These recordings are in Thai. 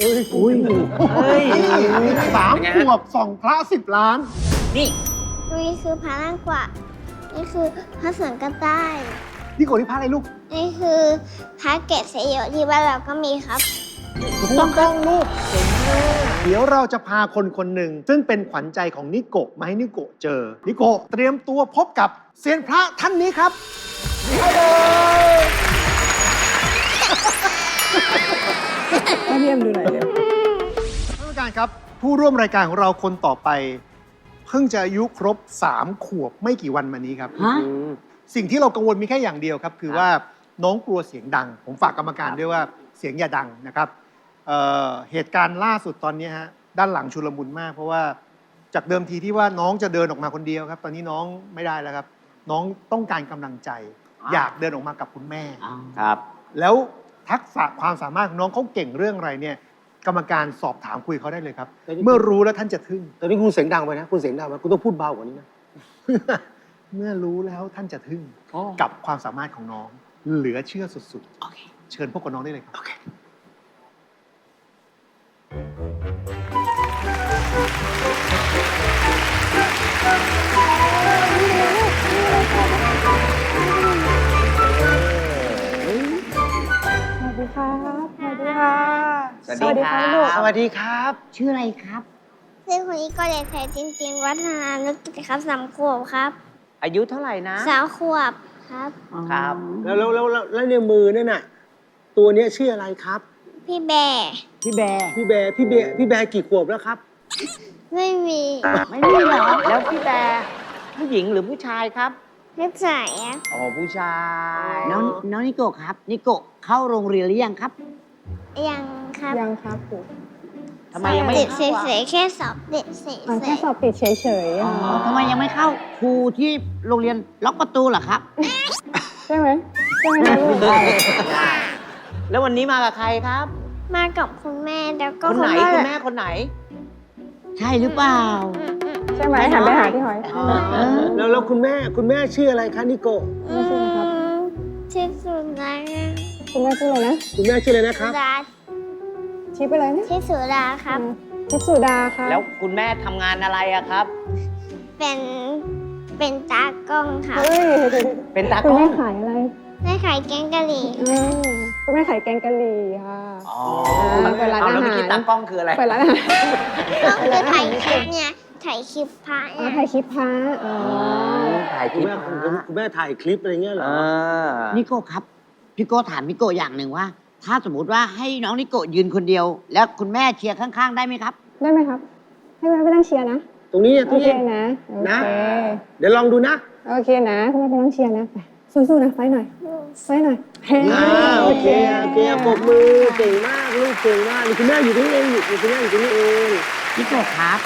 อุ้ยเฮ้ยสามเป็นไงขฮะวบสองพระสิบล้าน นี่นี่คือพระนางกวักนี่คือพระสังกัต้ายนี่โกรธที่พระอะไรลูก นี่คือพระเกศเสยโยที่บ้านเราก็มีครับถูกต้องลูกเดี๋ยวเราจะพาคนคนหนึ่ง ซึ่งเป็นขวัญใจของนิโกะมาให้นิโกะเจอ นิโกะเตรียมตัวพบกับเซียนพระท่านนี้ครับนี่เลย ให้พี่เอ็มดูหน่อยเร็วท่านผู้การครับ ผู้ร่วมรายการของเราคนต่อไป เพิ่งจะอายุครบ 3 ขวบไม่กี่วันมานี้ครับ ฮะ สิ่งที่เรากังวลมีแค่อย่างเดียวครับ คือว่าน้องกลัวเสียงดัง ผมฝากกรรมการด้วยว่าเสียงอย่าดังนะครับเอ่อเหตุการณ์ล่าสุดตอนนี้ฮะด้านหลังชุลมุนมาก เพราะว่าจากเดิมทีที่ว่าน้องจะเดินออกมาคนเดียวครับ ตอนนี้น้องไม่ได้แล้วครับ น้องต้องการกำลังใจ อยากเดินออกมากับคุณแม่ ครับ แล้ว ทักษะความสามารถของน้องเขาเก่งเรื่องอะไรเนี่ย กรรมการสอบถามคุยเขาได้เลยครับเมื่อรู้แล้วท่านจะทึ่ง ตอนนี้คุณเสียงดังไปนะ คุณเสียงดังไปคุณต้องพูดเบากว่านี้นะเมื่อรู้แล้วท่านจะทึ่งกับความสามารถของน้อง เหลือเชื่อสุดๆเชิญพบกับน้องได้เลยครับส ครับสวัสดีค่ะ สวัสดีครับลูกสวัสดีครับ ชื่ออะไรครับซึ่งคนนี้ก็เด็กไทยจริงๆ วัฒนานุกิจครับสามขวบครับ อายุเท่าไหร่นะสาวขวบครับ ครับแล้วแล้วแล้วแล้วแล้วในมือนั่นน่ะ ตัวเนี้ยชื่ออะไรครับ พี่แบร์พี่แบร์พี่แบร์พี่แบร์พี่แบร์กี่ขวบแล้วครับ ไม่มี ไม่มีเหรอ แล้วพี่แบร์ผู้หญิงหรือผู้ชายครับ นิสัยอะอ๋อผู้ชาย น้องน้องนิโกะครับ นิโกะเข้าโรงเรียนหรือยังครับ ยังครับยังครับผมทำไมยังไม่ติดเข้าเฉอะยๆแค่สอบติดเฉอะแค่ยสอบติดเฉยๆอ๋อะอทำไมยังไม่เข้าครูที่โรงเรียนล็อกประตูเหรอครับ ใช่ไหมใช่ไหมคะลูกแล้ววันนี้มากับใครครับ ๆมากับคุณแม่แล้วก็คนไหนพ่อคุณแม่คนไหน ใช่หรือเปล่า อืมอืม ใช่ไหมหันไปหาพี่หอยอ๋อแล้วแล้วคุณแม่คุณแม่ชื่ออะไรคะนิโกะอืมชื่อสุดาคุณแม่ชื่ออะไรนะคุณแม่ชื่ออะไรนะคสุรับดาชี้ไปเลยนะชื่อสุดาครับทิพสุดาครับแล้วคุณแม่ทำงานอะไรอะครับ เป็นเป็นตากล้องค่ะเฮ้ยเป็นตาคุณกล้อแม่งขายอะไรได้ขายแกงกะหรี่อ่าคุณแม่ขายแกงกะหรี่ค่ะ อ๋อเปิดร้านเอาแล้วอาหารเมื่อกี้ตากล้องคืออะไร เปิดร้านอาหารก็คือถ่ายคลิปเนี่ย ถ่ายคลิปพระอ๋อเนี่ยถ่ายคลิปพระอ๋อถ่ายคคุณลิปแม่คุณคุณแม่ถ่ายคลิปอะไรเงี้ยเหรออ่านิโกะครับ พี่โกะถามนิโกะอย่างหนึ่งว่า ถ้าสมมติว่าให้น้องนิโกะยืนคนเดียว แล้วคุณแม่เชียร์ข้างๆ ได้ไหมครับ ได้ไหมครับ ให้แม่ไปนั่งเชียร์นะ ตรงนี้ตรโองเคนี้นะโอนะเคเดี๋ยวลองดูนะ โอเคนะคุณแม่ไปนั่งเชียร์นะไปสู้ๆนะไฟหน่อยไฟหน่อยเฮ้อ่าโอเคโอเคปรบมือเก่งมากลูกเก่งมากนี่คุณแม่อยู่ตรงนี้เองอยู่คุณแม่อยู่ตรงนี้เองนิโกะครับ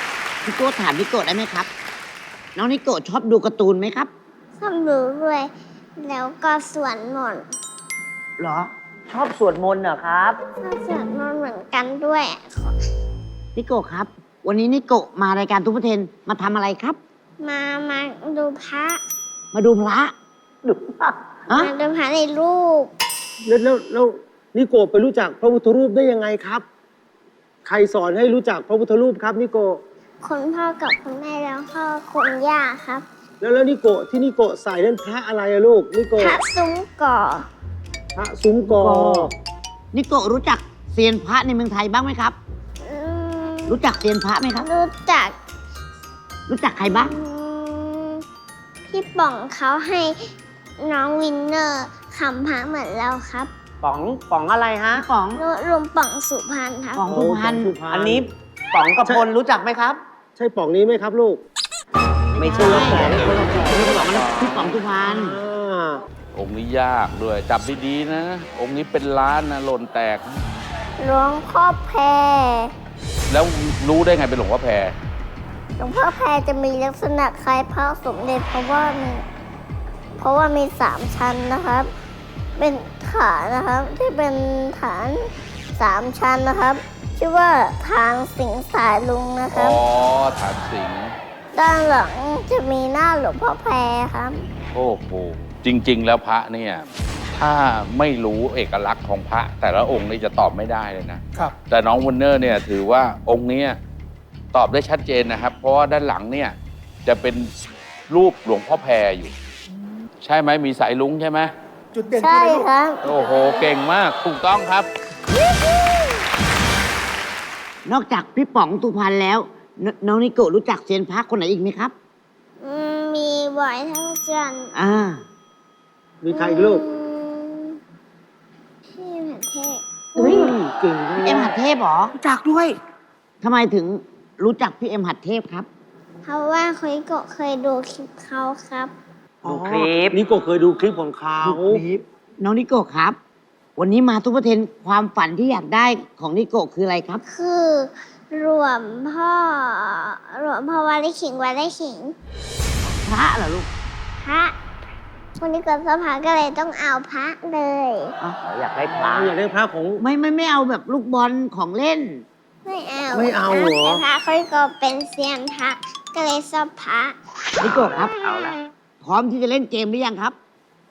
พี่โกะถามนิโกะได้ไหมครับ น้องนิโกะชอบดูการ์ตูนไหมครับชอบดูด้วย แล้วก็สวนมนต์เหรอ ชอบสวดมนต์เหรอครับ ชอบสวนมนต์เหมือนกันด้วย นิโกะครับ วันนี้นิโกะมารายการทุกประเทนมาทำอะไรครับ มามาดูพระ มาดูพระดูป่ะอะมาดูพระในรูป แล้วแล้วแล้วนิโกะไปรู้จักพระพุทธรูปได้ยังไงครับ ใครสอนให้รู้จักพระพุทธรูปครับนิโกะ คุณพ่อกับคุณแม่แล้วก็คุณย่าครับแล้วแล้วนิโกะที่นิโกะใส่นั่นพระอะไรอะลูกนิพโกะระซุ้มก่อพระซุ้มกอ นิโกะรู้จักเซียนพระในเมืองไทยบ้างไหมครับ อืมรู้จักเซียนพระไหมครับ รู้จักรู้จักใครบ้าง อืมพี่ป๋องเขาให้น้องวินเนอร์คำพระเหมือนเราครับป๋องป๋องอะไรฮะพี่ป๋องรวรวมป๋องสุพรรณครับ ป๋องสุพรรณสุพรรณ อันนี้ป๋องกับพลรู้จักไหมครับใช่ป่องนี้ไหมครับลูกไม่ใช่คนละป๋องพี่ป๋องมันพี่ป๋องสุพรรณอ่าองค์นี้ยากด้วย จับดีๆนะ องค์นี้เป็นล้านนะหล่นแตก หลวงพ่อแพรแล้วรู้ได้ไงเป็นหลวงพ่อแพรหลวงพ่อแพรจะมีลักษณะคล้ายพระสมเด็จเพราะว่ามีเพราะว่ามีสามชั้นนะครับ เป็นฐานนะครับ ที่เป็นฐานสามชั้นนะครับ ชื่อว่าทางสิงสายลุงนะคอ๋รัอบ ฐานสิงห์ด้านหลังจะมีหน้าหลวงพ่อแพรครับ โอ้โหจริง ๆ แล้วพระเนี่ยทถ้าไม่รู้เอกลักษณ์ของพระ แต่ละองค์นี่จะตอบไม่ได้เลยนะ ครับ แต่น้องวันเนอร์เนี่ยถือว่าองค์เนี้ยตอบได้ชัดเจนนะครับ เพราะว่าด้านหลังเนี่ยจะเป็นรูปหลวงพ่อแพรอยู่ ใช่ไหมมีสายลุงใช่ไหมจุดเด่นใช่คืออะไรลูกครับ โอ้โห เก่งมากถูกต้องครับ นอกจากพี่ป๋องตุพันแล้วนน้องนิโกะรู้จักเซียนพระคนไหนอีกไหมครับ อืมมีบ่อยท่านอาจารย์อ่า มีใครอีกลูกอืมพี่แผ่นเทพอุ้ยเก่งจังพี่เอ็มหัดเทพเหรอรู้จักด้วย ทำไมถึงรู้จักพี่เอ็มหัดเทพครับ เพราะว่าคุยโกะเคยดูคลิปเขาครับ ดูคลิปนิโกะเคยดูคลิปของเขานี้น้องนิโกะครับ วันนี้มาทุกประเทนความฝันที่อยากได้ของนิโกะคืออะไรครับ คือรวมพ่อรวมพ่อวาลิขิงวาลิขิงพระเหรอลูกพระวันนี้เกิดสภาก็เลยต้องเอาพระเลยอยากได้พระอยากได้พระของ ไม่ไม่ไม่เอาแบบลูกบอลของเล่น ไม่เอาไม่เอาเหรอแต่พระคุยโกะเป็นเซียนพระก็เลยชอบพระนิโกะครับเอาละพร้อมที่จะเล่นเกมหรือยังครับ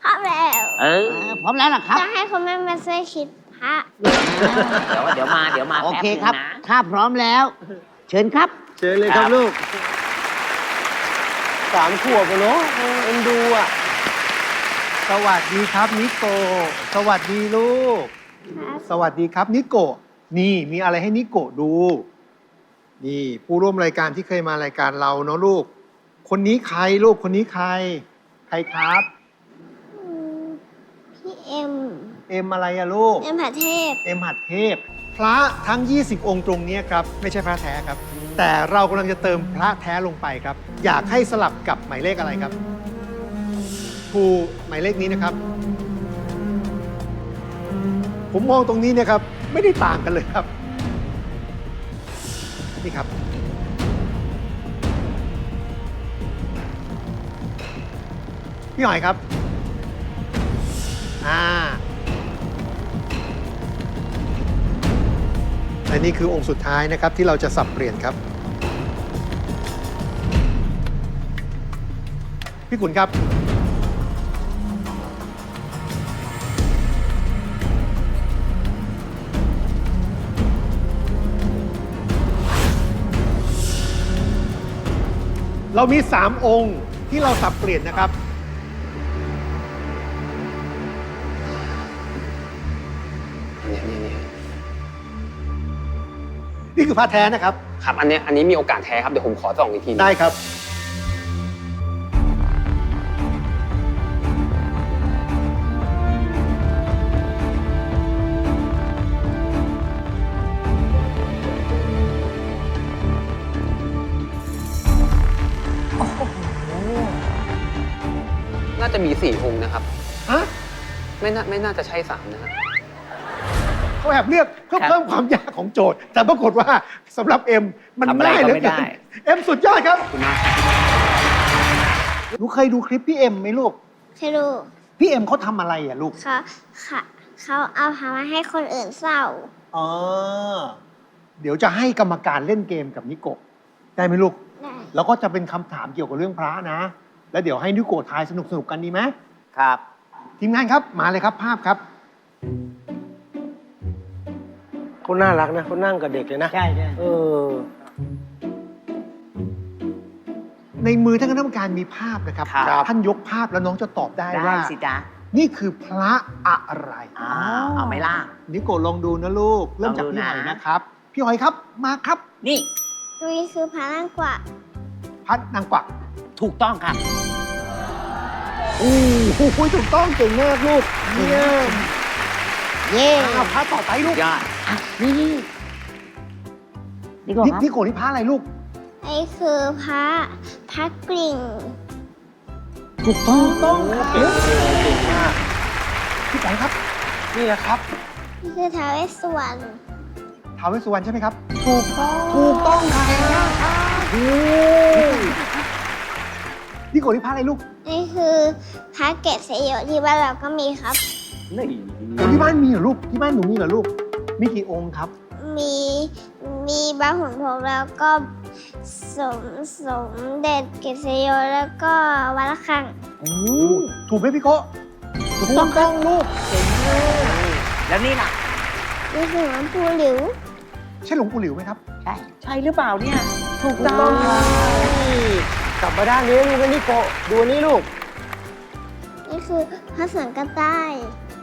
พร้อมแล้วเออ เออพร้อมแล้วล่ะครับ จะให้คุณแม่มาช่วยคิดพระเดี๋ยวเดี๋ยวมาเดี๋ยวมาโอแป๊บเคนึงครับ นะ ถ้าพร้อมแล้ว เชิญครับ เชิญเลยครับลูกสามขวบอะเนาะเออเอ็นดูอะ สวัสดีครับนิโกะสวัสดีลูกสวัสดีครับนิโกะนี่มีอะไรให้นิโกะดู นี่ผู้ร่วมรายการที่เคยมารายการเราเนาะลูก คนนี้ใครลูกคนนี้ใคร ใครครับอืมพี่ เอ็มเอ็มอะไรอะลูก เอ็มผาเทพ เอ็มหัดเทพ พระทั้ง 20 องค์ตรงเนี้ยครับ ไม่ใช่พระแท้ครับ แต่เรากำลังจะเติมพระแท้ลงไปครับ อยากให้สลับกับหมายเลขอะไรครับภูหมายเลขนี้นะครับ ผมมองตรงนี้เนี่ยครับ ไม่ได้ต่างกันเลยครับ นี่ครับ พี่หอยครับ อ่าและนี่คือองค์สุดท้ายนะครับที่เราจะสับเปลี่ยนครับ พี่ขุนครับ เรามี 3 องค์ที่เราสับเปลี่ยนนะครับ นี่คือพระแท้นะครับ ครับ อันเนี้ยอันนี้มีโอกาสแท้ครับ เดี๋ยวผมขอส่องอีกทีหนึ่งได้ครับ น่าจะมีสี่องค์นะครับ ฮะ ไม่น่าไม่น่าจะใช่สามนะครับ เขาแอบเลือกเพื่อครับเพิ่มความยากของโจทย์ แต่ปรากฏว่าสำหรับเอ็มมันทำอะไรง่ายก็เหลยไม่ได้เอ็มสุดยอดครับคุณมากหนูเคยดูคลิปพี่เอ็มไหมลูกเคยดูพี่เอ็มเขาทำอะไรอะลูก เขาค่ะเขาเอาพามาให้คนอื่นเศร้า อ๋อ เดี๋ยวจะให้กรรมการเล่นเกมกับนิโกะได้ไหมลูก ได้แล้วก็จะเป็นคำถามเกี่ยวกับเรื่องพระนะ แล้วเดี๋ยวให้นิโกะทายสนุกสนุกๆกันดีไหมครับ ทีมงานครับมาเลยครับภาพครับ เขาน่ารักนะเขานั่งกับเด็กเลยนะ ใช่ใช่เออ ในมือท่านคณะกรรมการมีภาพนะครับ ครับ ท่านยกภาพแล้วน้องจะตอบได้ได้ว่า สิจ๊ะนี่คือพระอะไรอ้าวเอาไหมล่ะ นิโกะลองดูนะลูก เริ่มจากลองดูพี่หนะอยนะครับ พี่หอยครับมาครับนี่นี่คือพระนางกวักพัดนางกวักถูกต้องครับโอ้โหถูกต้องเก่งมากลูกเยี่ยมเย่อ้าวพระต่อไปลูก ยอดอะ นี่นี่นิโกะนี่ครับนิโกะนี่พระอะไรลูกนี่คือพระพระกริ่ง ถูกต้องต้องครับเก่งเก่งมากพี่ป๋องครับ นี่แหละครับนี่คือท้าวเวสสวรรณท้าวเวสสุวรรณใช่ไหมครับ ถูกต้องถูกต้องครับโอ้นิโกะนี่พระอะไรลูกนี่คือพระเกศเสยโยที่บ้านเราก็มีครับ นี่ ที่บ้านมีเหรอลูก ที่บ้านหนูมีเหรอลูก มีกี่องค์ครับ มีมีบาหุนพงแล้วก็สมสมเด็จเกศเสยโยแล้วก็วัดระฆัง โอ้ถูกไหมพี่โกะถูกต้องต้องลูกเก่งมากแล้วนี่ล่ะนี่คือหลวงปู่หลิว ใช่หลวงปู่หลิวไหมครับ ใช่ใช่หรือเปล่าเนี่ย ถูกต้องครับกลับมาด้านนี้ลูกนิโกะดูอันนี้ลูก นี่คือพระสังฆใต้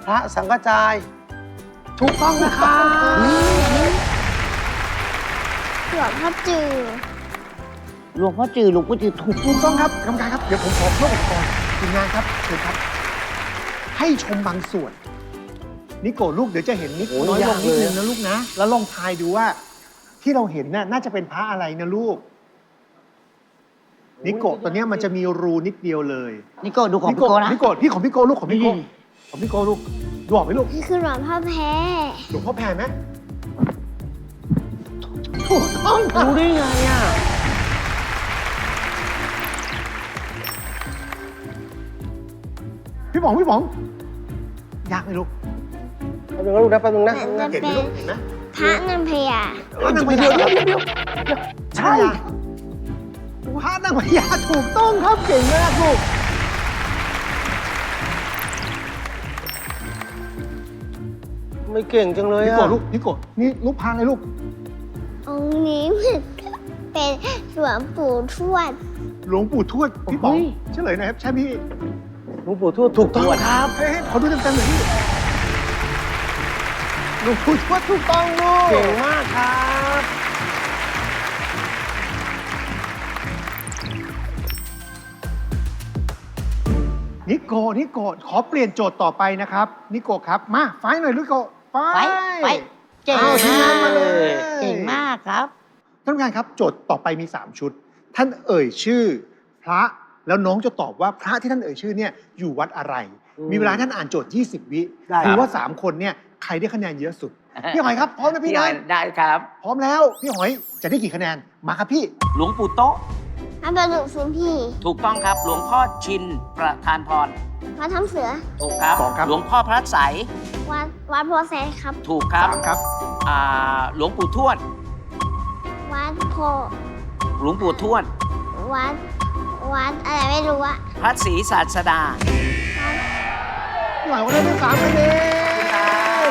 พระสังฆจาย ถูกต้องนะครับหลวงพ่อจือหลวงพ่อจือหลวงพ่อจือถูกถูกต้องครับกรรมการครับ เดี๋ยวผมขอเพิ่มอุปกรณ์ทีมงานครับเชิญครับ ให้ชมบางส่วน นิโกะลูกเดี๋ยวจะเห็นนิโกะน้อยลงนิดนึงนะลูกนะ แล้วลองทายดูว่า ที่เราเห็นน่ะน่าจะเป็นพระอะไรนะลูก นิโกะตัวเนี้ยมันจะมีรูนิดเดียวเลย นิโก้ดูของนิพี่โกนะนิโกะพี่ของพี่โกะลูกของพี่โกะนี่ ของพี่โกะลูกดูออกไหมลูกนี่คือหลวงพ่อแพ้หลวงพ่อแพรไหมถูกต้องครับรู้ได้ไงอะพี่ป๋องพี่ป๋องยากไหมลูกแป๊บนึงนะลูกนะแป๊บนึงนะเหมือนจะเห็นไหมเป็นลูกเห็นไหมพระนางพญาพระนางพญาเดี๋ยวเดี๋ยวเดี๋ยวใช่พระนางพญาถูกต้องครับเก่งมากลูก ไม่เก่งจังเลยพี่อะโกะลูกพี่โกะนี่ลูกพระอะไรลูก องค์นี้เหมือนเป็นหลวงปู่ทวด หลวงปู่ทวดพี่ป๋องเฮ้ยเฉลยหน่อยครับใช่พี่หลวงปู่ทวดถูกต้องครับเฮ้ยขอดูเต็มๆหน่อยพี่หลวงปู่ทวดถูกต้องลูกเก่งมากครับนิโกะนิโกะขอเปลี่ยนโจทย์ต่อไปนะครับ นิโกะครับ มาไฟหน่อยลูกโกะ ไฟไปไปเก่งเอาทีมงานมาเลยเก่งมากครับ ท่านผู้การครับโจทย์ต่อไปมี 3 ชุด ท่านเอ่ยชื่อ พระแล้วน้องจะตอบว่าพระที่ท่านเอ่ยชื่อเนี่ยอยู่วัดอะไร อืมมีเวลาให้ท่านอ่านโจทย์ 20 วิได้ดูครับว่า 3 คนเนี่ยใครได้คะแนนเยอะสุด พี่หอยครับพร้อมนะพี่พี่หนะอยได้ครับ พร้อมแล้วพี่หอยจะได้กี่คะแนนมาครับพี่ หลวงปู่โต๊ะ พระประดุกสุนพี่ ถูกต้องครับหลวงพ่อชินประธานพรวัดทำเสือ ถูกครับ สองครับ หลวงพ่อพระใสยวัดวัดโพแซครับ ถูกครับสามครับอ่าหลวงปู่ทวด วัดโพ หลวงปู่ทวด วัด วัดอะไรไม่รู้อะพระศรีศาสดาพี่หอยก็ได้ไปสามคะแน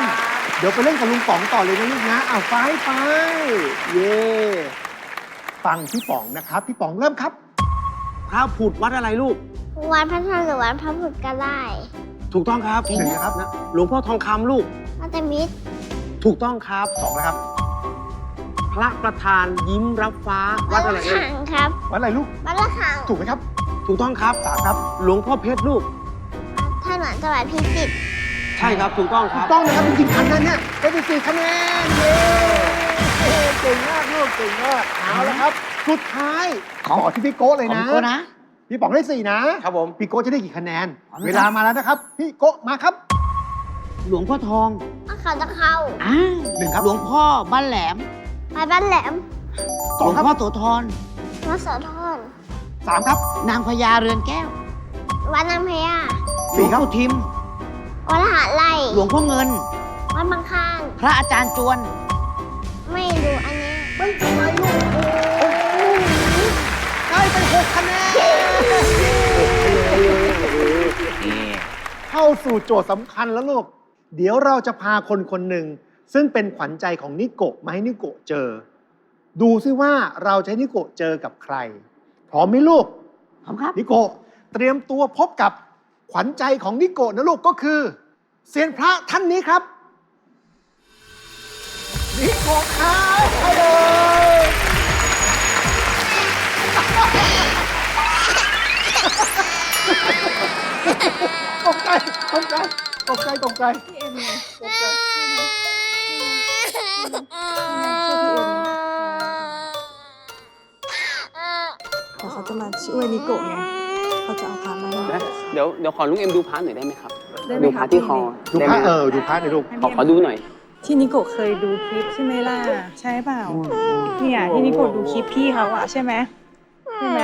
นเดี๋ยวไปเล่นกับลุงป๋องต่อเลยนะลูกนะอ้าวไฟไปเย่ ฟังพี่ป๋องนะครับ พี่ป๋องเริ่มครับ พระผุดวัดอะไรลูก วัดพระธรรมหรือวัดพระพุทธก็ได้ถูกต้องครับหนึ่งนะครับนะหลวงพ่อทองคำลูกวัดตมิตรถูกต้องครับสองนะครับ พระประธานยิ้มรับฟ้าวัดอะไรละเอ่ขัยงครับวัดอะไรลูก วัดละขังถูกไหมครับ ถูกต้องครับสามครับ หลวงพ่อเพชรลูก ถนนจังหวัดพิจิตร ใช่ครับ ถูกต้องคถูรักบ ต้องนะครับจริงๆคันนั้นเนี่ยได้ไปสี่คะแนนเย้ เก่งมากลูกเก่งมากเอาละครับ สุดท้ายขอที่พี่โก้เลยของนะพี่โก้นะ พี่ป๋องได้สี่นะครับผม พี่โก้จะได้กี่คะแนนพร้อมนะครับ เวลามาแล้วนะครับ พี่โก้มาครับ หลวงพ่อทองวัดเขาตะเข้าอ่าหนึ่งครับ หลวงพ่อบ้านแหลมวัดบ้านแหลมสหอลงวงครับพ่อโสธรวัดโสธรสามครับนางพญาเรือนแก้ววัดนางพญาหลวสี่งครับ ปู่ทิม วัดหาดไร่หลวงพ่อเงิน วัดบางคานพระอาจารย์จวน ไม่รู้อันนี้ไม่เป็นไรลูกโอ้โหได้ไปหกคะแนนเข้าสู่โจทย์สำคัญแล้วลูก เดี๋ยวเราจะพาคนคนหนึ่ง ซึ่งเป็นขวัญใจของนิโกะมาให้นิโกะเจอ ดูซิว่าเราจะให้นิโกะเจอกับใคร พร้อมไหมลูก พร้อมครับ นิโกะเตรียมตัวพบกับขวัญใจของนิโกะนะลูกก็คือ เซียนพระท่านนี้ครับ นิโกะครับฮัลโหลตกใจตกใจตกใจตกใจพี่เอ็มไงตกใจเดี๋ยวเขาจะมาช่วยนิโกะไงเขาจะเอาพามาให้นะเดี๋ยวเดี๋ยวขอลุงเอ็มดูพาร์ทหน่อยได้ไหมครับ ได้ไหมดูคะพาร์ทที่คอดูได้พไหมระคเออดูพระหน่อยลูกขอขอดูหน่อย ที่นิโกะเคยดูคลิปใช่ไหมล่ะ ใช่เปล่า เนี่ยที่นิโกะดูคลิปพี่เขาอะใช่ไหมใช่ไหม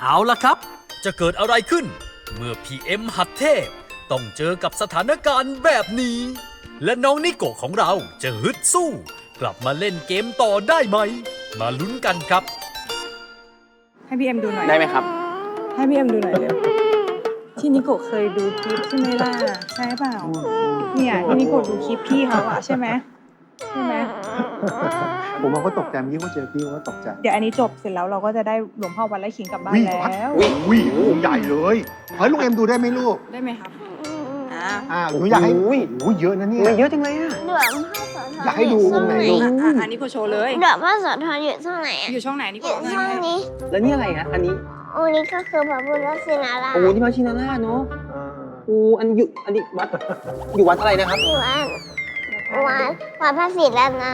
เอาล่ะครับ จะเกิดอะไรขึ้น เมื่อ PM หัดเทพ ต้องเจอกับสถานการณ์แบบนี้ และน้องนิโกะของเราจะฮึดสู้ กลับมาเล่นเกมต่อได้ไหม มาลุ้นกันครับ ให้พี่เอ็มดูหน่อยได้ไหมครับ ให้พี่เอ็มดูหน่อยเร็ว ที่นิโกะเคยดูคลิปใช่ไหมล่ะใช่เปล่าเนี่ยที่นิโกะดูคลิปพี่เขาอะใช่ไหมใช่ไหมผมว่าเขาตกใจเมื่อกี้เขาเจอพี่เขาตกใจเดี๋ยวอันนี้จบเสร็จแล้วเราก็จะได้หลวงพ่อวัดไร่ขิงกลับบ้านวิ่งแล้พัดววิ่งวิ่งองค์ใหญ่เลยเฮ้ยลูกเอ็มดูได้ไหมลูกได้ไหมครับอ่าอ่าหนูอยากให้โอ้ยโอ้ยเยอะนะเนี่ยมันเยอะจังเลยอะหลวงพ่อโสธรอยากให้ดูองค์ไหนลูกอะอะอันนี้โกโชว์เลยหลวงพ่อโสธรอยู่ช่องไหนอะอยู่ช่องไหนนิอโกะยู่เอาช่องให้นี้แล้วนี่อะไรฮะอันนี้ องค์นี้ก็คือพระพุทธชินราชโอ้โหนี่มาชินาร่าเนาะอ่าโอ้อันนี้อยู่อันนี้วัดอยู่วัดอะไรนะครับอยู่วัดวัดวัดพระศรีรัตน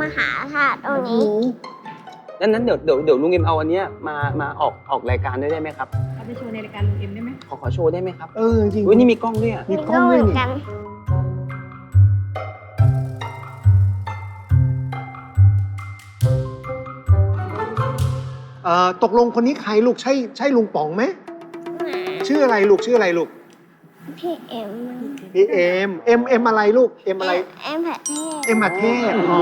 มหาธาตุองค์นี้นั้นนั้นเดี๋ยวเดี๋ยวเดี๋ยวลุงเอ็มเอาอันเนี้ยมามาออกออกรายการด้วยได้ไหมครับ เอาไปโชว์ในรายการลุงเอ็มได้ไหมขอขอโชว์ได้ไหมครับ เออจริงอุ้ยนี่มีกล้องด้วยอะ มีมีกล้องเหด้วยมือนนี่กัน เอ่อตกลงคนนี้ใครลูกใช่ใช่ลุงป๋องไหมชื่ออะไรลูกชื่ออะไรลูกพี่เอ็มพี่เอ็มเอ็มเอ็มอะไรลูกเอ็มอะไรเอ็มแพทเทพเอ็มอาเทพอ๋อ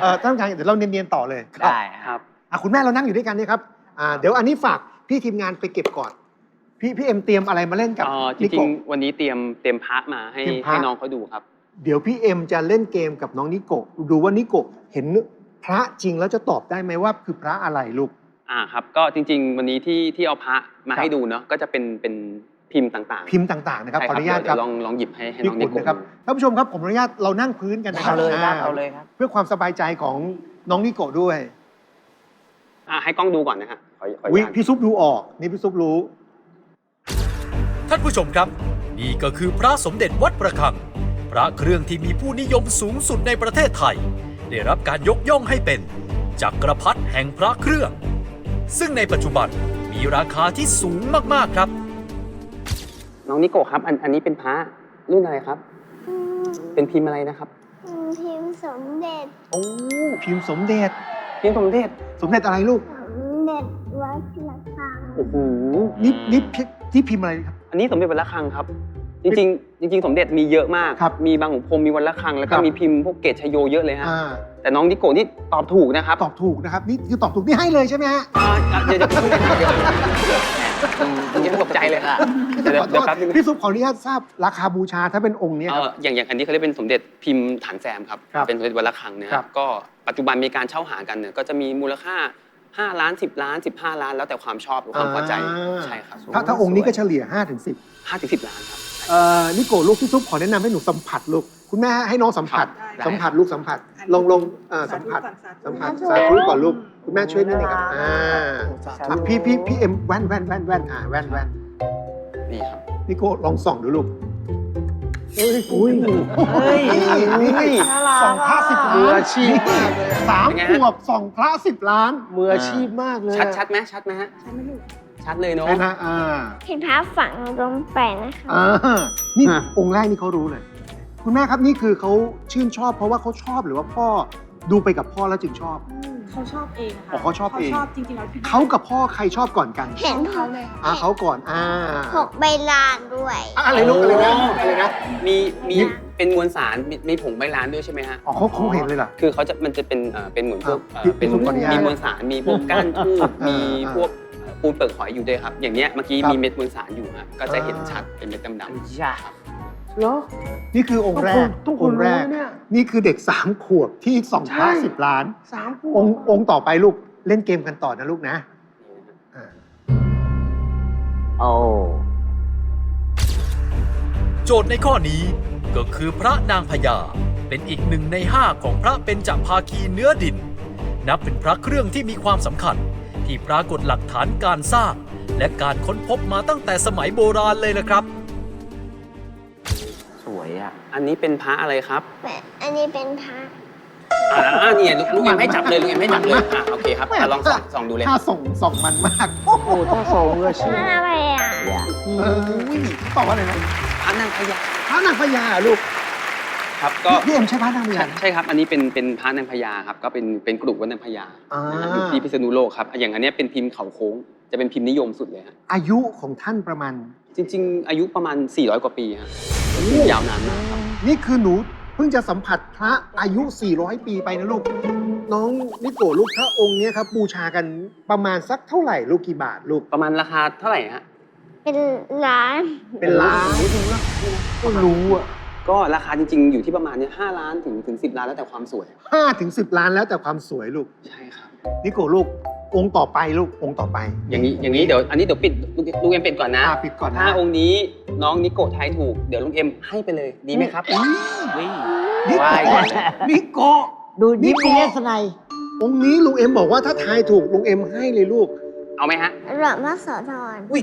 เอ่อท่านผู้การเดี๋ยวเราเนียนๆต่อเลยได้คครับรับอะคุณแม่เรานั่งอยู่ด้วยกันเนี่ยครับอ่าเดี๋ยวอันนี้ฝากพี่ทีมงานไปเก็บก่อน พี่พี่เอ็มเตรียมอะไรมาเล่นกับเอ่อจนิริโกงๆวันนี้เตรียมเตรียมพระมาให้เตรียมพระให้น้องเขาดูครับ เดี๋ยวพี่เอ็มจะเล่นเกมกับน้องนิโกะดูว่านิโกะเห็น พระจริงแล้วจะตอบได้ไหมว่า คือพระอะไรลูก อ่าครับ ก็จริง ๆ วันนี้ที่ที่เอาพระมาครับให้ดูเนาะก็จะเป็นเป็นพิมพ์ต่างๆพิมพ์ต่างๆนะครับใช่ขออนุญาตคเดี๋รัยบวลองลองหยิบให้ให้พี่น้องนิขุนโกะนะครับดูท่านผู้ชมครับผมอนุญาตเรานั่งพื้นกันนะครัเอาเลยครับอ่เอาเลยครับ เพื่อความสบายใจของน้องนิโกะด้วยอ่าให้กล้องดูก่อนนะฮะขอขออนุวิญาต พี่ซุปดูออกนี่พี่ซุปรู้ ท่านผู้ชมครับ นี่ก็คือพระสมเด็จวัดประคัง พระเครื่องที่มีผู้นิยมสูงสุดในประเทศไทย ได้รับการยกย่องให้เป็นจักรพรรดิแห่งพระเครื่อง ซึ่งในปัจจุบันมีราคาที่สูงมากๆครับ น้องนิโกะครับ อันอันนี้เป็นพระรุ่นอะไรครับ เป็นพิมพ์อะไรนะครับ พิมพ์สมเด็จโอ้พิมพ์สมเด็จ พิมพ์สมเด็จ สมเด็จอะไรลูก สมเด็จวัดระฆังโอ้โหนี่นี่พิที่พิมพ์อะไรครับ อันนี้สมเด็จวัดระฆังครับ จริงๆจริง ๆ สมเด็จมีเยอะมาก ครับมีบางขุนพรหมมีวัดระฆัง แล้วก็ครับ มีพิมพ์พวกเกตชโยเยอะเลยฮะ อ่าแต่น้องนิโกะนี่ตอบถูกนะครับตอบถูกนะครับนี่คือตอบถูกนี่ให้เลยใช่ไหมฮะ อ่าเดี๋ยวเดี๋ยวเดี๋ยวเดี๋ยวเดี๋ยวตกใจเลยค่ะเดี๋ยวขอโทเดี๋ยวษแป๊บนึงพี่ซุปขออนุญาตทราบราคาบูชาถ้าเป็นองค์เนี้ย เอ่ครับออย่างอย่างอันนี้เขาเรียกเป็นสมเด็จพิมพ์ฐานแซมครับ ครับเป็นสมเด็จวัดระฆังนะคครัรับบ ก็ปัจจุบันมีการเช่าหากันเนี่ยก็จะมีมูลค่า 5 ล้าน 10 ล้าน 15 ล้าน แล้วแต่ความชอบหรือความพอใจอ่าใช่ครับถ้าถ้าองค์นี้ก็เฉลี่ย5ถึง10 5ถึง10 ล้านครับ เอ่อนิโกะลูกพี่ซุปขอแนะนำให้หนูสัมผัสลูกคุณแม่ให้น้องสัมผัส ได้ สัมผัสลูกสัมผัสลองลองเอ่อสัมผัส สัมผัสสาธุก่อนลูกคุณแม่ช่วยนิดนึงครับอ่าอะพี่พี่พี่เอ็มแว่นแว่นแว่นแว่นอ่าแว่นแว่นนี่ครับ นิโกะลองส่องดูลูกเฮ้ยอุ้ยเฮ้ยนี่สองพระสิบล้านมืออาชีพมากเลยสามเป็นไงขฮะ วบสองพระสิบล้านมืออาชีพมากเลยชัดชัดไหมชัดไหมฮะชั ดเลยเนาะ ใช่นะอ่าเห็นพระฝังลงไปนะคะอ่านี่อะ องค์แรกนี่เขารู้เลย คุณแม่ครับนี่คือเขาชื่นชอบเพราะว่าเขาชอบหรือว่าพ่อดูไปกับพ่อแล้วจึงชอบ เขาชอบเองค่ะอ๋อเขาชอบเองเขาชอบจริงๆแล้วพี่เขากับพ่อใครชอบก่อนกันเห็นพเขาระเลยอ่าเขาก่อนอ่าหกใบลานด้วยอะอะไรลูกอะไรนะอะไรนะ มีมีนี่เป็นมวลสารมีมีผงใบลานด้วยใช่ไหมฮะ อ๋อเขาเขาเห็นเลยเหรอ คือเขาจะมันจะเป็นเอ่อเป็นเหมือนพวกอะเอ่อเป็นพี่ขออนุญาตมีมวลสารมีพวกก้านทูบอ่ามีอ่าพวกเอ่อ ปูนเปลือกหอยอยู่ด้วยครับ อย่างเนี้ยเมื่อกี้ครับ มีเม็ดมวลสารอยู่ฮะก็จะเห็นอ่าชัดเป็นเม็ดดำๆจ้าครับเหรอ นี่คือองค์แรกต้องอคุณงค์แรรู้กนะเนี่ยนี่คือเด็กสามขวบที่สองพระใช่สิบล้าน สามขวองบค์องค์ต่อไปลูกเล่นเกมกันต่อนะลูกนะอ่า โอ้โจทย์ในข้อนี้ก็คือพระนางพญาเป็นอีกหนึ่งในห้าของพระเบญจภาคีเนื้อดิน นับเป็นพระเครื่องที่มีความสำคัญ ที่ปรากฏหลักฐานการสร้าง และการค้นพบมาตั้งแต่สมัยโบราณเลยนะครับ สวยอะ อันนี้เป็นพระอะไรครับ อันนี้เป็นพระ อ่าอ่าเนี่ยลุงลุงเอ็มให้จับเลยลุงเอ็มให้จับเลยอ่าโอเคครับอะลองส่องส่องดูเลย ถ้าส่งส่องมันมาก โอ้โหโอ้ต้องสองมืออาชีพพระอะไรอะเออตอบว่าอะไรนะพระนางพญาพระนางพญาลูก ครับก็พี่เอ็มใช่พระนางพญาใช่นะ ใช่ครับ อันนี้เป็นเป็นพระนางพญาครับก็เป็นเป็นกลุ่มวัดนางพญาอ่าอยู่ที่พิษณุโลกครับอย่างอันเนี้ยเป็นพิมพ์เขาโค้งจะเป็นพิมพ์นิยมสุดเลยฮะอายุของท่านประมาณ จริง ๆ อายุประมาณ 400 กว่าปีฮะยาวนานมากครับนี่คือหนูเพิ่งจะสัมผัสพระอายุ 400 ปีไปนะลูก น้องนิโกลูกถ้าองค์เนี้ยครับบูชากันประมาณสักเท่าไหร่ลูกกี่บาทลูก ประมาณราคาเท่าไหร่ฮะเป็นล้านเป็นล้านก็รู้อะ ก็ราคาจริงๆ อยู่ที่ประมาณเนี้ห้าล้านถึงถึงสิล้านแล้วแต่ความสวยห้าถึงสิบล้านแล้วแต่ความสวยลูก ใช่ครับ นิโกลูก องค์ต่อไปลูก องค์ต่อไปอย่างนี้อย่างนี้เดี๋ยวอันนี้เดี๋ยวปิดลูกลูกเอ็มปิดก่อนนะ อ่าปิดก่อนนะถ้าองค์นี้น้องนิโกะทายถูกเดี๋ยวลุงเอ็มให้ไปเลยดีไหมครับนิโกนิโกดูยิ้มนี่มีก็เลสไนยองค์นี้ลุงเอ็มบอกว่าถ้าทายถูกลุงเอ็มให้เลยลูก เอาไหมฮะ หลวงพ่อโสธรอุ้ย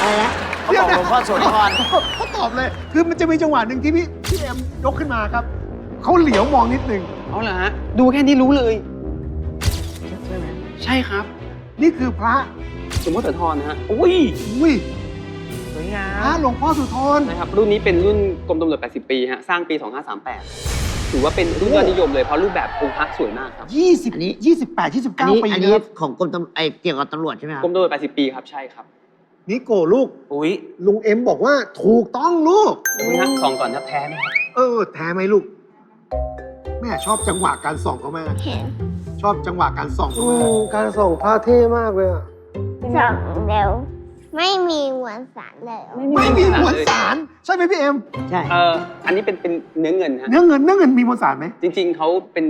อะไรนะ เดี๋ยวนะหลวงพ่อโสธรเขาตอบเลย คือมันจะมีจังหวะหนึ่งที่พี่พี่เอ็มยกขึ้นมาครับ เขาเหลียวมองนิดนึงเอาเหรอฮะ ดูแค่นี้รู้เลย ใช่ไหมใช่ครับ นี่คือพระหลวงพ่อโสธรนะฮะ อุ้ย อุ้ยสวยงาพระมหลวงพ่อสุทรนะครับ รุ่นนี้เป็นรุ่นกรมตำรวจ 80 ปีฮะ สร้างปี 2538 ถือว่าเป็นรุ่นยอดนิยมเลย เพราะรูปแบบองค์พระสวยมากครับยี่สิบอันนี้ยี่สิบแปดยี่สิบอันเก้านี้ปีอันนะนี้ครับของกรมตำไอเกี่ยวกับตำรวจใช่ไหมครับ กรมตำรวจ 80 ปีครับ ใช่ครับ นิโกลูก อุ้ยลุงเอ็มบอกว่าถูกต้องลูกอุ้ยฮะสองก่อนครับแท้ไหมครับเออ แท้ไหมลูก แม่ชอบจังหวะการส่องเขามากเห็นชอบจังหวะการส่องเขาอืมากมการส่องพระเท่มากเลยอะสองเดียวไม่มีมวลสารเลยไม่มีมวลสาร ใช่ไหมพี่เอ็ม ใช่ เอออันนี้เป็นเป็นเนื้อเงินฮะ เนื้อเงินเนื้อเงินมีมวลสารไหมจริง ๆเขาเป็น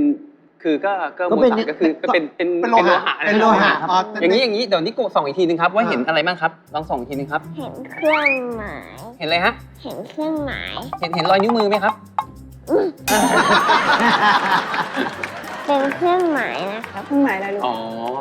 คือก็ก็ก็มวเป็ลนสารก็คือก็เป็นเป็นเป็นโลหะนเป็นโลหะครับอ๋ออย่างนี้อย่างนี้เดี๋ยวนิโกะส่องอีกทีนึงครับว่าอ่าเห็นอะไรบ้างครับลองส่องอีกทีนึงครับ เห็นเครื่องหมาย เห็นอะไรฮะเห็นเครื่องหมาย เห็นเห็นรอยนิ้วมือไหมครับ เป็นเครื่องหมายนะครับ เครื่องหมายอะไรลูกอ๋อ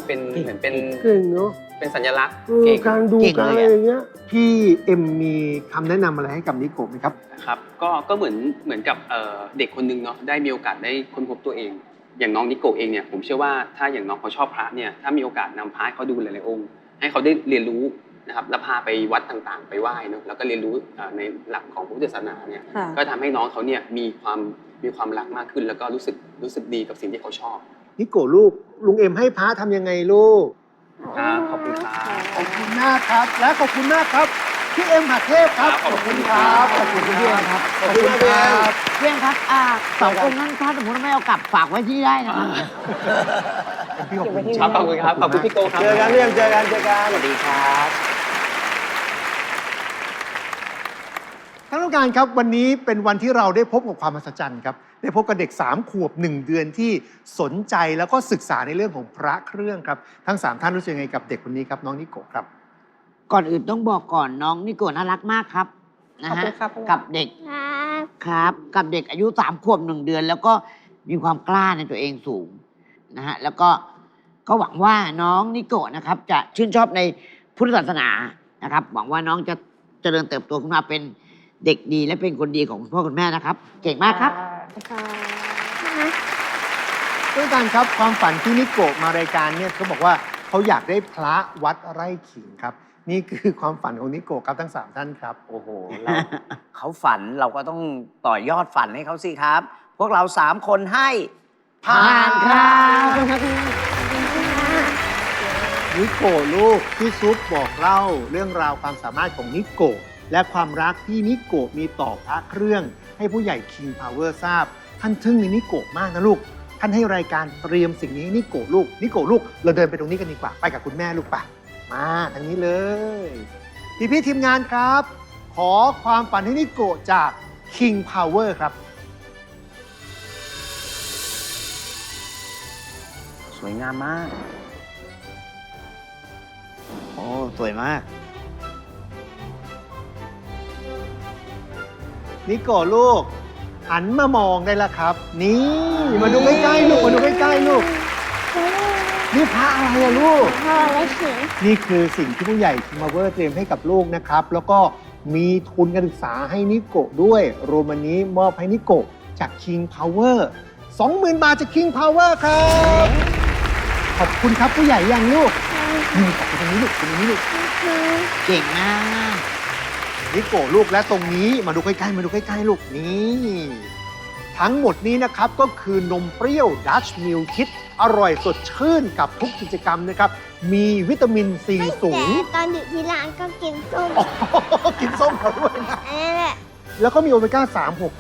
เป็นเหมือนเป็นเก่งเนาะเป็นสัญลักษณ์เออเก่ง การดูเก่งการเลยอะไรอะ อย่างเงี้ยพี่เอ็มมีคำแนะนำอะไรให้กับนิโกะไหมครับนะครับก็ก็เหมือนเหมือนกับเอ่อเด็กคนหนึงเนาะได้มีโอกาสได้ค้นพบตัวเอง อย่างน้องนิโกะเองเนี่ยผมเชื่อว่าถ้าอย่างน้องเขาชอบพระเนี่ยถ้ามีโอกาสนำพระให้เขาดูหลายๆองค์ให้เขาได้เรียนรู้นะครับแล้วพาไปวัดต่างๆ ไปไหว้เนาะแล้วก็เรียนรู้เอ่อในหลักของพระพุทธศาสนาเนี่ยค่ะก็ทำให้น้องเขาเนี่ยมีความมีความรักมากขึ้น แล้วก็รู้สึกรู้สึกดีกับสิ่งที่เขาชอบนิโกะลูกลุงเอ็มให้พระทำยังไงลูกครับขอบคุณครับขอบคุณมากครับ และขอบคุณมากครับ พี่เอ็มหัดเทพครับครับ ขอบคุณครับ ขอบคุณพี่เอ็มครับ ขอบคุณครับเพื่อนครับอ่าสององค์นั้นถ้าสมมติว่าไม่เอากลับฝากไว้ที่ได้นะครับพี่ขอบคุณครับ ขอบคุณครับ ขอบคุณพี่โกครับ เจอกันเรื่องเจอกันเจอกันสวัสดีครับท่านผู้การครับวันนี้เป็นวันที่เราได้พบกับความมหัศจรรย์ครับ ได้พบกับเด็ก 3 ขวบ 1 เดือนที่สนใจแล้วก็ศึกษาในเรื่องของพระเครื่องครับ ทั้ง 3 ท่านรู้สึกยังไงกับเด็กคนนี้ครับน้องนิโกะครับ ก่อนอื่นต้องบอกก่อนน้องนิโกะน่ารักมากครับนะขอบฮะคุณครับกับเด็กครับครับ กับเด็กอายุสามขวบหนึ่งเดือน แล้วก็มีความกล้าในตัวเองสูงนะฮะแล้วก็ก็หวังว่าน้องนิโกะนะครับ จะชื่นชอบในพุทธศาสนานะครับ หวังว่าน้องจะเจริญเติบโตขึ้นมาเป็นเด็กดีและเป็นคนดีของคุณพ่อคุณแม่นะครับ เก่งมากครับท่านผู้การครับความฝันที่นิโกะมารายการเนี่ยเขาบอกว่าเขาอยากได้พระวัดไร่ขิงครับ นี่คือความฝันของนิโกะครับทั้งสามท่านครับ โอ้โหเราเขาฝันเราก็ต้องต่อยอดฝันให้เขาสิครับ พวกเราสามคนให้ผ่านครับนิโกะลูกพี่ซุปบอกเล่าเรื่องราวความสามารถของนิโกะและความรักที่นิโกะมีต่อพระเครื่อง ให้ผู้ใหญ่ King Power ทราบ ท่านทึ่งในนิโกะมากนะลูก ท่านให้รายการเตรียมสิ่งนี้ให้นิโกะลูกนิโกะลูก เราเดินไปตรงนี้กันดีกว่าไปกับคุณแม่ลูกปะ มาทางนี้เลย พี่พี่ๆทีมงานครับ ขอความฝันให้นิโกะจาก King Power ครับ สวยงามมาก โอ้ สวยมาก นิโกะลูก หันมามองได้แล้วครับ นี่ มาดูใกล้ๆลูก มาดูใกล้ๆลูก นี่พระอะไรอะลูก พ่อและขิงนี่คือสิ่งที่ผู้ใหญ่คิมาเวอร์เตรียมให้กับลูกนะครับ แล้วก็มีทุนการศึกษาให้นิโกะด้วยรวมวันนี้มอบให้นิโกะจาก King Power 20,000 บาทจาก King Power ครับ ขอบคุณครับผู้ใหญ่ยังลูกนี่ขอบคุณตรงนี้ลูกตรงนี้ลูกเก่งมากนิโกะลูกและตรงนี้มาดูใกล้ๆมาดูใกล้ๆลูกนี่ ทั้งหมดนี้นะครับก็คือนมเปรี้ยวดัชมิลคิด อร่อยสดชื่นกับทุกกิจกรรมนะครับ มีวิตามินซีสูง แต่ตอนอยู่ที่ร้านก็กินส้มอ๋อกินส้มเขาด้วยนะ อันนั้นแหละแล้วก็มีโอเมก้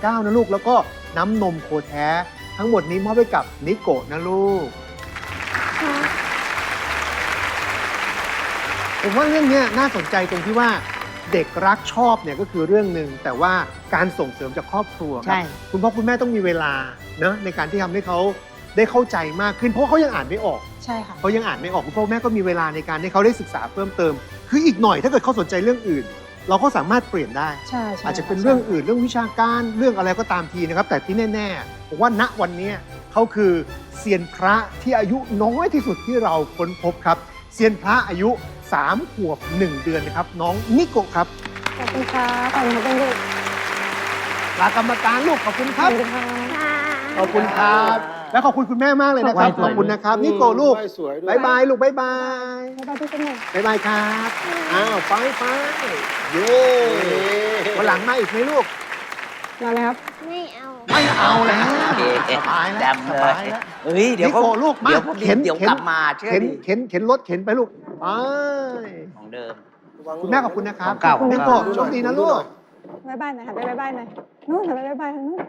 า 369 นะลูก แล้วก็น้ำนมโคแท้ ทั้งหมดนี้มอบให้กับนิโกะนะลูก ผมว่าเรื่องเนี้ยน่าสนใจตรงที่ว่าเด็กรักชอบเนี่ยก็คือเรื่องหนึ่งแต่ว่าการส่งเสริมจากครอบครัวครับใช่ คุณพ่อคุณแม่ต้องมีเวลาเนอะในการที่ทำให้เขา ได้เข้าใจมากขึ้นเพราะเขายังอ่านไม่ออก ใช่ค่ะ เขายังอ่านไม่ออกคุณพ่อคุณแม่ก็มีเวลาในการให้เขาได้ศึกษาเพิ่มเติม คืออีกหน่อยถ้าเกิดเขาสนใจเรื่องอื่น เราก็สามารถเปลี่ยนได้ ใช่ใช่อาจจะเป็นเรื่องอื่นเรื่องวิชาการเรื่องอะไรก็ตามทีนะครับ แต่ที่แน่ๆผมว่าณวันเนี้ยเขาคือเซียนพระที่อายุน้อยที่สุดที่เราค้นพบครับเซียนพระอายุ3ขวบ1 เดือนนะครับน้องนิโกะครับขอบคุณค่ะขอบคุณค่ะลากรรมการลูกขอบคุณครับค่ะขอบคุณครับ และขอบคุณคุณแม่มากเลยนะครับไหว้สวยขอบคุณนะครับนิโกะลูกไหว้สวยด้วยบายบายลูกบายบายบ๊ายบายทุกคนหน่อยบายบายครับ อ้าวไปไปเย้วันหลังมาอีกไหมลูก มาเลยครับ ไม่เอา ไม่เอาแล้วโอเคสบายแล้วจำสเลบายยแล้วเฮ้ยเดี๋ยวนิโกะลูกมาเดี๋ยวผมเข็นเดี๋ยวเข็นกลับมาเชื่อเข็นดิเข็นเข็นรถเข็นไปลูกไปของเดิมคุณแม่ขอบคุณนะครับของเก่าคุณนิโกะโชคดีนะลูกบ๊ายบายหน่อยค่ะบ๊ายบายหน่อยนู่นค่ะบ๊ายบายทางนู้น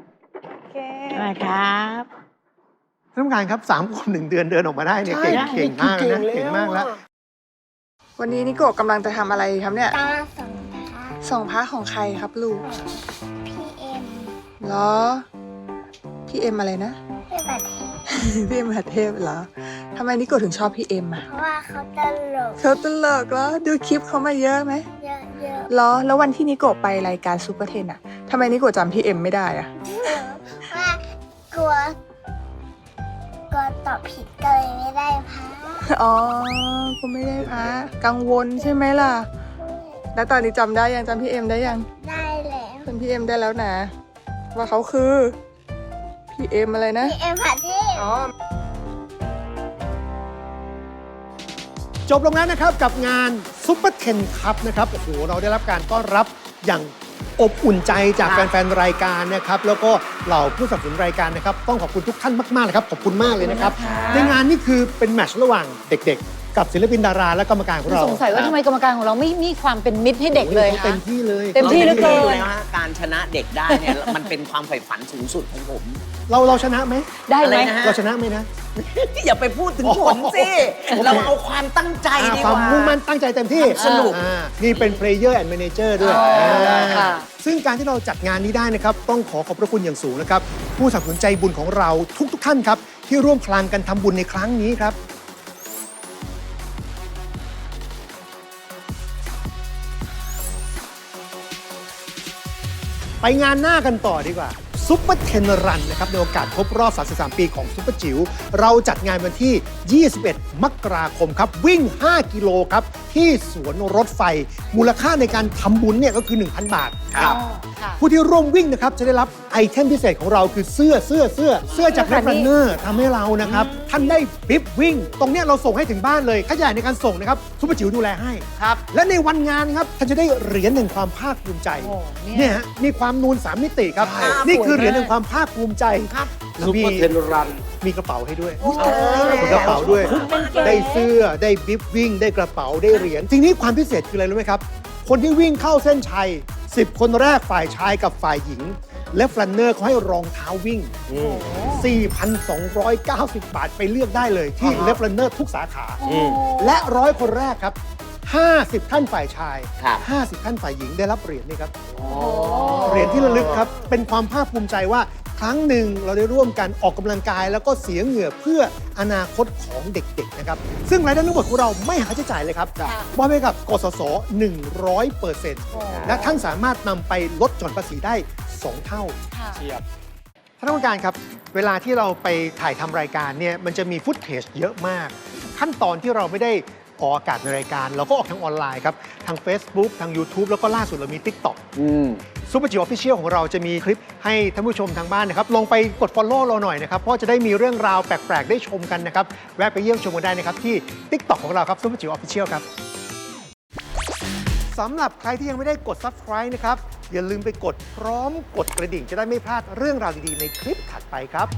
โอเคได้ครับ ท่านผู้การครับสามคนหนึ่งเดือนเดินออกมาได้เนี่ยใช่เก่งเก่งมากนะเก่งแล้วเก่งมากแล้ววันนี้นิโกะกำลังจะทำอะไรครับเนี่ยตาสองตาส่งพระของใครครับลูกพี่เอ็มเหรอ พี่เอ็มอะไรนะพี่บัตเทพพี่เอ็มหาเทพเหรอทำไมนิโกะถึงชอบพี่เอ็มอะเพราะว่าเขาตลกเขาตลกเหรอดูคลิปเขามาเยอะไหมเยอะเยอะเหรอ แล้ววันที่นิโกะไปรายการซูเปอร์เทนอะทำไมนิโกะจำพี่เอ็มไม่ได้อะว่ากลัวกลัว ตอบผิดก็เลยไม่ได้พาอ๋อก็ไม่ได้พระกังวลใช่ไหมล่ะ แล้วตอนนี้จำได้ยังจำพี่เอ็มได้ยังได้แล้วเป็นพี่เอ็มได้แล้วนะ ว่าเขาคือ พี่เอ็มอะไรนะ พี่เอ็มบัตเทพ อ๋อ จบลงแล้วนะครับกับงานซุปเปอร์เทนคัพนะครับโอ้โหเราได้รับการต้อนรับอย่าง อบอุ่นใจจากแฟนๆรายการนะครับแล้วก็เหล่าผู้สนับสนุนรายการนะครับต้องขอบคุณทุกท่านมากๆนะครับขอบคุณมากเลยนะครับในงานนี่คือเป็นแมตช์ระหว่างเด็ก ๆ กับศิลปินดาราและกรรมการของเราสงสัยว่าทำไมกรรมการของเราไม่มีความเป็นมิตรให้เด็กเลยโอ้โหคะเต็มที่เลยเต็มที่เหลือเกินราแล้วฮะการชนะเด็กได้เนี่ยมันเป็นความใฝ่ฝันสูงสุดของผม เราเราชนะไหมได้ไหม อะไรนะฮะ เราชนะไหมนะ อย่าไปพูดถึงผลสิ โอเคเราเอาความตั้งใจอ่าดีคกวามว่า มุ่งมั่นตั้งใจเต็มที่สนุกอ่านี่เป็น Player and Manager ด้วยอ๋ออ่าค่ะ ซึ่งการที่เราจัดงานนี้ได้นะครับ ต้องขอขอบพระคุณอย่างสูงนะครับ ผู้สนับสนุนใจบุญของเราทุก ๆทท่านครับ ที่ร่วมพลังกันทำบุญในครั้งนี้ครับ ไปงานหน้ากันต่อดีกว่า ซุปเปอร์เทนรันนะครับในโอกาสครบรอบ 33 ปีของซุปเปอร์จิ๋วเราจัดงานวันที่ 21 มกราคมครับ วิ่ง 5 กิโลครับ ที่สวนรถไฟ มูลค่าในการทำบุญเนี่ยก็คือ 1,000 บาทค่ะผู้ที่ร่วมวิ่งนะครับ จะได้รับไอเทมพิเศษของเราคือเสื้อเสื้อเสื้อเสื้อจากค่ะแรนี่นเนอร์ทำให้เรานะครับ ท่านได้บิบวิ่ง ตรงเนี้ยเราส่งให้ถึงบ้านเลยค่าใช้จ่ายในการส่งนะครับซุปเปอร์จิ๋วดูแลให้ ครับ และในวันงานครับท่านจะได้เหรียญแห่งความภาคภูมิใจโอ้เนี่ย เนี่ยฮะมีความนูน3มิติครับ นี่คือเหรียญแห่งความภาคภูมิใจครับแล้วซุปมีเปอร์เทนรัน มีกระเป๋าให้ด้วยมีกระเป๋าด้วย ได้เสื้อได้บิบวิ่ง ได้กระเป๋าได้เหรียญทีนี้ความพิเศษคืออะไรรู้ไหมครับ คนที่วิ่งเข้าเส้นชัย 10 คนแรกฝ่ายชายกับฝ่ายหญิง และฟลันเนอร์เขาให้รองเท้าวิ่ง 4,290 บาทไปเลือกได้เลยที่เลฟลันเนอร์ทุกสาขา และร้อยคนแรกครับ 50 ท่านฝ่ายชาย ครับ 50 ท่านฝ่ายหญิงได้รับเหรียญนี่ครับ เหรียญที่ระลึกครับ เป็นความภาคภูมิใจว่าครั้งหนึ่งเราได้ร่วมกันออกกำลังกาย แล้วก็เสียเหงื่อเพื่ออนาคตของเด็กๆนะครับ ซึ่งรายได้ทั้งหมดของเราไม่หาใช้จ่ายเลยครับมอบให้กับกสศ100เปอร์เซ็นต์และท่านสามารถนำไปลดหย่อนภาษีได้ 2 เท่าเชียบ ท่านผู้การครับ เวลาที่เราไปถ่ายทำรายการเนี่ยมันจะมีฟุตเทจเยอะมาก ขั้นตอนที่เราไม่ได้ ออกอากาศในรายการ เราก็ออกทางออนไลน์ครับ ทาง Facebook ทาง YouTube แล้วก็ล่าสุดเรามี TikTok อืม ซูเปอร์จิ๋วออฟฟิเชียลของเราจะมีคลิปให้ท่านผู้ชมทางบ้านนะครับลงไปกด Follow เราหน่อยนะครับ เพราะจะได้มีเรื่องราวแปลก ๆ ได้ชมกันนะครับ แวะไปเยี่ยมชมกันได้นะครับ ที่ TikTok ของเราครับซูเปอร์จิ๋วออฟฟิเชียลครับสำหรับใครที่ยังไม่ได้กด Subscribe นะครับ อย่าลืมไปกดพร้อมกดกระดิ่งจะได้ไม่พลาดเรื่องราวดีๆ ในคลิปถัดไปครับ